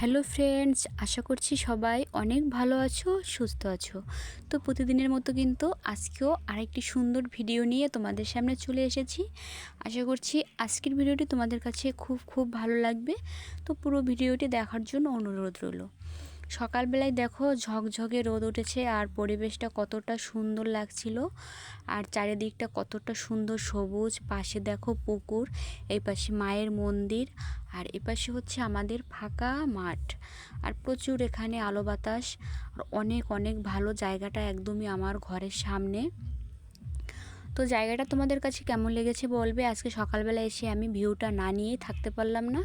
Hello friends, আশা করছি সবাই অনেক ভালো আছো, সুস্থ আছো। তো প্রতিদিনের মতো কিন্তু আজকেও আরেকটি সুন্দর ভিডিও নিয়ে তোমাদের সামনে চলে এসেছি। আশা করছি আজকের ভিডিওটি তোমাদের কাছে খুব খুব ভালো লাগবে। তো পুরো ভিডিওটি দেখার জন্য অনুরোধ রইল। সকালবেলায় দেখো ঝকঝকে রোদ উঠেছে আর পরিবেশটা কতটা সুন্দর লাগছিল। আর চারিদিকটা কতটা সুন্দর সবুজ। পাশে দেখো পুকুর, এই পাশে মায়ের মন্দির আর এপাশে হচ্ছে আমাদের ফাঁকা মাঠ। আর প্রচুর এখানে আলো বাতাস। আর অনেক অনেক ভালো জায়গাটা একদমই আমার ঘরের সামনে। তো জায়গাটা তোমাদের কাছে কেমন লেগেছে বলবে? আজকে সকালবেলা এসে আমি ভিউটা না নিয়েই থাকতে পারলাম না।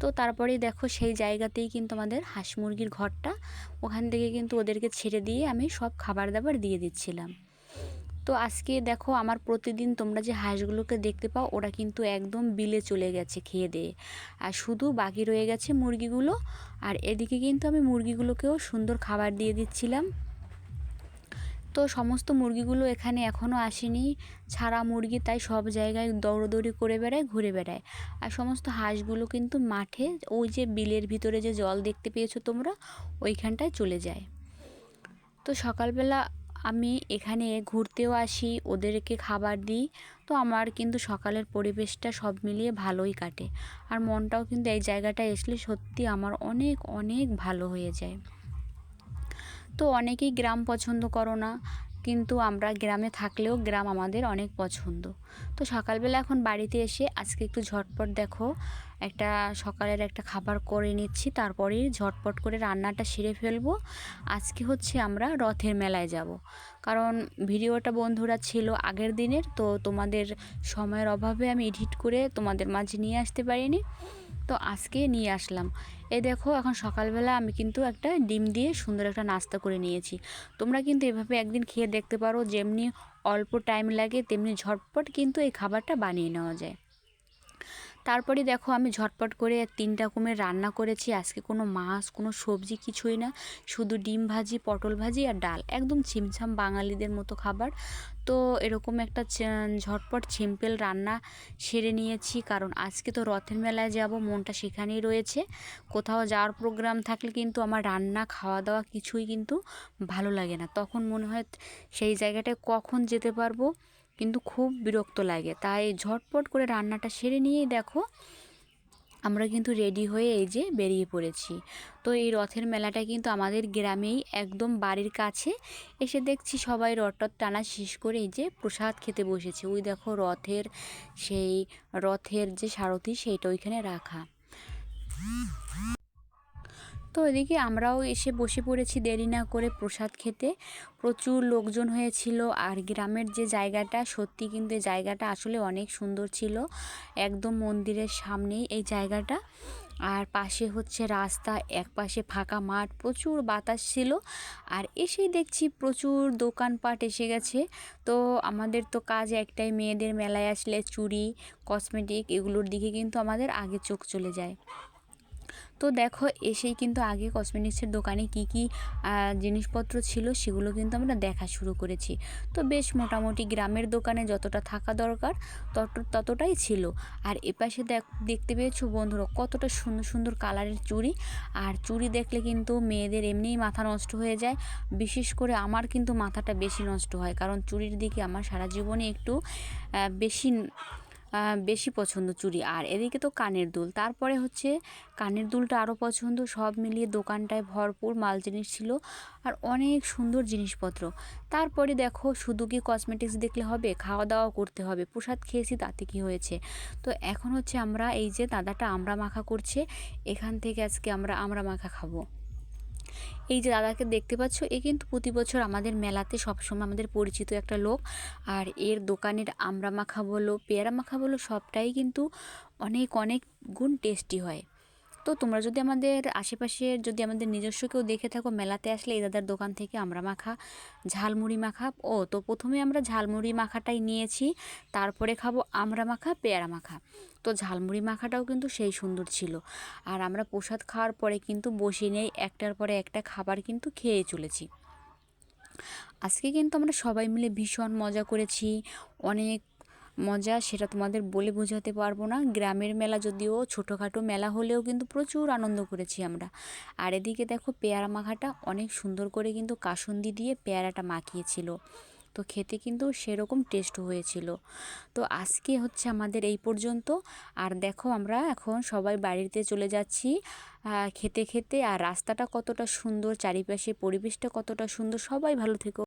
তো তারপরেই দেখো সেই জায়গাতেই কিন্তু আমাদের হাঁস মুরগির ঘরটা। ওখান থেকে কিন্তু ওদেরকে ছেড়ে দিয়ে আমি সব খাবার দাবার দিয়ে দিচ্ছিলাম। তো আজকে দেখো আমার প্রতিদিন তোমরা যে হাঁসগুলোকে দেখতে পাও, ওরা কিন্তু একদম বিলে চলে গেছে খেয়ে দিয়ে। আর শুধু বাকি রয়ে গেছে মুরগিগুলো। আর এদিকে কিন্তু আমি মুরগিগুলোকেও সুন্দর খাবার দিয়ে দিচ্ছিলাম। তো সমস্ত মুরগিগুলো এখানে এখনও আসেনি। ছাড়া মুরগি তাই সব জায়গায় দৌড়দৌড়ি করে বেড়ায়, ঘুরে বেড়ায়। আর সমস্ত হাঁসগুলো কিন্তু মাঠে, ওই যে বিলের ভিতরে যে জল দেখতে পেয়েছ তোমরা, ওইখানটায় চলে যায়। তো সকালবেলা আমি এখানে ঘুরতেও আসি, ওদেরকে খাবার দিই। তো আমার কিন্তু সকালের পরিবেশটা সব মিলিয়ে ভালোই কাটে। আর মনটাও কিন্তু এই জায়গাটায় আসলে সত্যি আমার অনেক অনেক ভালো হয়ে যায়। তো অনেকেই গ্রাম পছন্দ করো না, কিন্তু আমরা গ্রামে থাকলেও গ্রাম আমাদের অনেক পছন্দ। তো সকালবেলা এখন বাড়িতে এসে আজকে একটু ঝটপট দেখো, একটা সকালের একটা খাবার করে নিচ্ছি তারপরেই ঝটপট করে রান্নাটা সেরে ফেলব। আজকে হচ্ছে আমরা রথের মেলায় যাব। কারণ ভিডিওটা বন্ধুরা ছিল আগের দিনের, তো তোমাদের সময়ের অভাবে আমি এডিট করে তোমাদের মাঝে নিয়ে আসতে পারিনি। তো আজকে নিয়ে আসলাম। এই দেখো, এখন সকালবেলা আমি কিন্তু একটা ডিম দিয়ে সুন্দর একটা নাস্তা করে নিয়েছি। তোমরা কিন্তু এভাবে একদিন খেয়ে দেখতে পারো, যেমনি অল্প টাইম লাগে, তেমনি ঝটপট কিন্তু এই খাবারটা বানিয়ে নেওয়া যায়। তারপরে দেখো আমি ঝটপট করে তিনটা রকমের রান্না করেছি। আজকে কোনো মাছ, কোনো সবজি কিছুই না। শুধু ডিম ভাজি, পটল ভাজি আর ডাল। একদম ছিমছাম বাঙালিদের মতো খাবার। তো এরকম একটা ঝটপট সিম্পল রান্না সেরে নিয়েছি। কারণ আজকে তো রথের মেলায় যাব, মনটা সেখানেই রয়েছে। কোথাও যাওয়ার প্রোগ্রাম থাকলে কিন্তু আমার রান্না খাওয়া দাওয়া কিছুই কিন্তু ভালো লাগে না। তখন মনে হয় সেই জায়গাটায় কখন যেতে পারব? কিন্তু খুব বিরক্ত লাগে। তাই ঝটপট করে রান্নাটা সেরে নিয়েই দেখো, আমরা কিন্তু রেডি হয়ে এই যে বেরিয়ে পড়েছি। তো এই রথের মেলাটা কিন্তু আমাদের গ্রামেই একদম বাড়ির কাছে। এসে দেখছি সবাই রথ টানা শেষ করে এই যে প্রসাদ খেতে বসেছে। ওই দেখো রথের সেই রথের যে সারথি, সেইটা ওইখানে রাখা। তো এদিকে আমরাও এসে বসে পড়েছি দেরি না করে প্রসাদ খেতে। প্রচুর লোকজন হয়েছিল আর গ্রামের যে জায়গাটা, সত্যি কিন্তু এই জায়গাটা আসলে অনেক সুন্দর ছিল। একদম মন্দিরের সামনেই এই জায়গাটা। আর পাশে হচ্ছে রাস্তা, এক পাশে ফাঁকা মাঠ, প্রচুর বাতাস ছিল। আর এসেই দেখছি প্রচুর দোকানপাট এসে গেছে। তো আমাদের তো কাজ একটাই, মেয়েদের মেলায় আসলে চুড়ি, কসমেটিক এগুলোর দিকে কিন্তু আমাদের আগে চোখ চলে যায়। তো দেখো এসেই কিন্তু আগে কসমেটিক্সের দোকানে কি কি জিনিসপত্র ছিল সেগুলো কিন্তু আমরা দেখা শুরু করেছি। তো বেশ মোটামুটি গ্রামের দোকানে যতটা থাকা দরকার তত, ততটাই ছিল। আর এপাশে দেখ, দেখতে পেয়েছ বন্ধুরা কতটা সুন্দর সুন্দর কালারের চুড়ি। আর চুড়ি দেখলে কিন্তু মেয়েদের এমনিই মাথা নষ্ট হয়ে যায়। বিশেষ করে আমার কিন্তু মাথাটা বেশি নষ্ট হয়। কারণ চুড়ির দিকে আমার সারা জীবনে একটু বেশি বেশি পছন্দ চুড়ি। আর এদিকে তো কানের দুল। তারপরে হচ্ছে কানের দুলটা আরও পছন্দ। সব মিলিয়ে দোকানটায় ভরপুর মাল জিনিস ছিল। আর অনেক সুন্দর জিনিসপত্র। তারপরে দেখো, শুধু কি কসমেটিক্স দেখলে হবে? খাওয়া দাওয়া করতে হবে। প্রসাদ খেয়েছি, তাতে কি হয়েছে? তো এখন হচ্ছে আমরা, এই যে দাদাটা আমরা মাখা করছে, এখান থেকে আজকে আমরা আমরা মাখা খাব। এই যে দাদাকে দেখতে পাচ্ছ, এ কিন্তু প্রতি বছর আমাদের মেলাতে সবসময় আমাদের পরিচিত একটা লোক। আর এর দোকানের আমরা মাখা বলো পেয়ারা মাখা বলো, সবটাই কিন্তু অনেক অনেক গুণ টেস্টি হয়। তো তোমরা যদি আমাদের আশেপাশের, যদি আমাদের নিজস্ব কেউ দেখে থাকো, মেলাতে আসলে এই দাদার দোকান থেকে আমরা মাখা, ঝালমুড়ি মাখা। ও, তো প্রথমে আমরা ঝালমুড়ি মাখাটাই নিয়েছি, তারপরে খাব আমরা মাখা, পেয়ারা মাখা। তো ঝালমুড়ি মাখাটাও কিন্তু সেই সুন্দর ছিল। আর আমরা প্রসাদ খাওয়ার পরে কিন্তু বসে নেই, একটার পরে একটা খাবার কিন্তু খেয়ে চলেছি। আজকে কিন্তু আমরা সবাই মিলে ভীষণ মজা করেছি, অনেক মজা, সেটা তোমাদের বলে বোঝাতে পারব না। গ্রামের মেলা যদিও ছোটোখাটো মেলা হলেও কিন্তু প্রচুর আনন্দ করেছি আমরা। আর এদিকে দেখো পেয়ারা মাখাটা অনেক সুন্দর করে কিন্তু কাসন্দি দিয়ে পেয়ারাটা মাখিয়েছিল। তো খেতে কিন্তু সেরকম টেস্ট হয়েছিল। তো আজকে হচ্ছে আমাদের এই পর্যন্ত। আর দেখো আমরা এখন সবাই বাড়িতে চলে যাচ্ছি খেতে খেতে। আর রাস্তাটা কতটা সুন্দর চারিপাশে পরিবেশটা কতটা সুন্দর, সবাই ভালো থেকো।